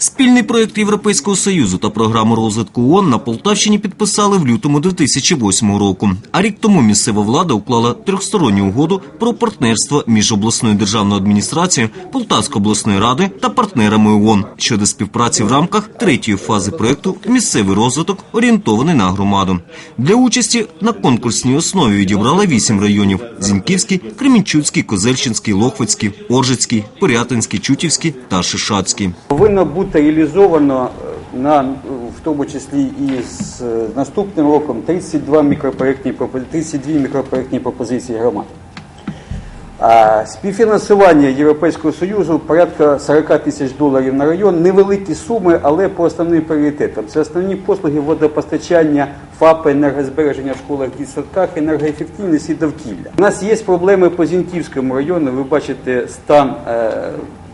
Спільний проєкт Європейського союзу та програму розвитку ООН на Полтавщині підписали в лютому 2008 року. А рік тому місцева влада уклала трьохсторонню угоду про партнерство між обласною державною адміністрацією, Полтавської обласної ради та партнерами ООН щодо співпраці в рамках третьої фази проєкту Місцевий розвиток орієнтований на громаду. Для участі на конкурсній основі відібрали вісім районів: Зіньківський, Кремінчуцький, Козельщинський, Лохвицький, Оржицький, Порятинський, Чутівський та Шишацький. повинно бути реалізовано е, на в тому числі і з е, наступним роком 32 мікропроєктні 32 мікропроєктні пропозиції громад. А співфінансування Європейського Союзу порядка 40 тисяч доларів на район. Невеликі суми, але по основним пріоритетам. Це основні послуги водопостачання, ФАПи, енергозбереження в школах, дітсадках, енергоефективність і довкілля. У нас є проблеми по Зіньківському району. Ви бачите стан е,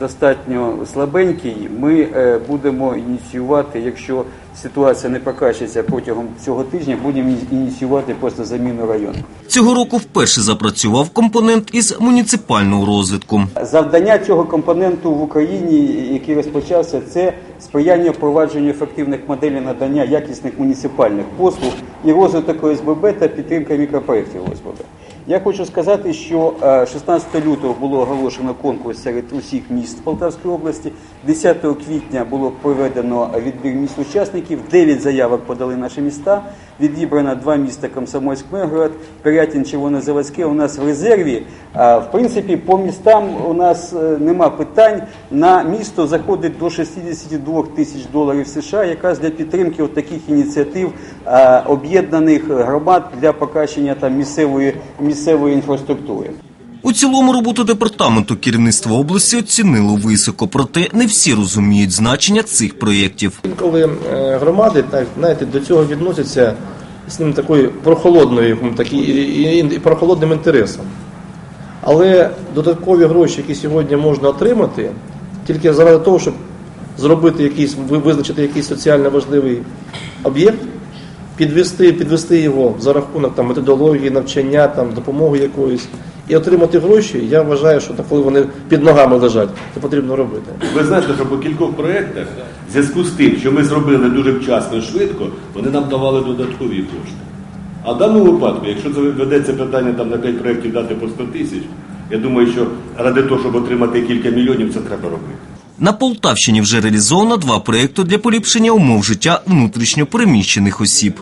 достатньо слабенький. Ми е, будемо ініціювати, якщо ситуація не покращиться протягом цього тижня, будемо ініціювати просто заміну району. Цього року вперше запрацював компонент із муніципального розвитку. Завдання цього компоненту в Україні, який розпочався, це сприяння впровадженню ефективних моделей надання якісних муніципальних послуг і розвиток ОСББ та підтримка мікропроєктів ОСББ. Я хочу сказати, що е, 16 лютого було оголошено конкурс серед усіх міст Полтавської області. 10 квітня було проведено відбір міст учасників. 9 заявок подали наші міста. Відібрано два міста Комсомольськ, Миргород, Пирятин, Червонозаводське. У нас в резерві. А, В принципі, по містам у нас е, нема питань. На місто заходить до 62 тисяч доларів США, якраз для підтримки таких ініціатив об'єднаних громад для покращення там місцевої місцевої інфраструктури. У цілому роботу департаменту керівництва області оцінило високо, проте не всі розуміють значення цих проєктів. Інколи е, громади знаєте, до цього відносяться з ним такою прохолодною, такі, і, прохолодним інтересом. Але додаткові гроші, які сьогодні можна отримати, тільки заради того, щоб зробити якийсь, визначити якийсь соціально важливий об'єкт, підвести, підвести його за рахунок там, методології, навчання, там, допомоги якоїсь, і отримати гроші, я вважаю, що так, коли вони під ногами лежать, це потрібно робити. Ви знаєте, що по кількох проєктах, в зв'язку з тим, що ми зробили дуже вчасно і швидко, вони нам давали додаткові кошти. А в даному випадку, якщо це ведеться питання там на 5 проєктів дати по 100 тисяч, я думаю, що ради того, щоб отримати кілька мільйонів, це треба робити. На Полтавщині вже реалізовано два проєкти для поліпшення умов життя внутрішньо переміщених осіб.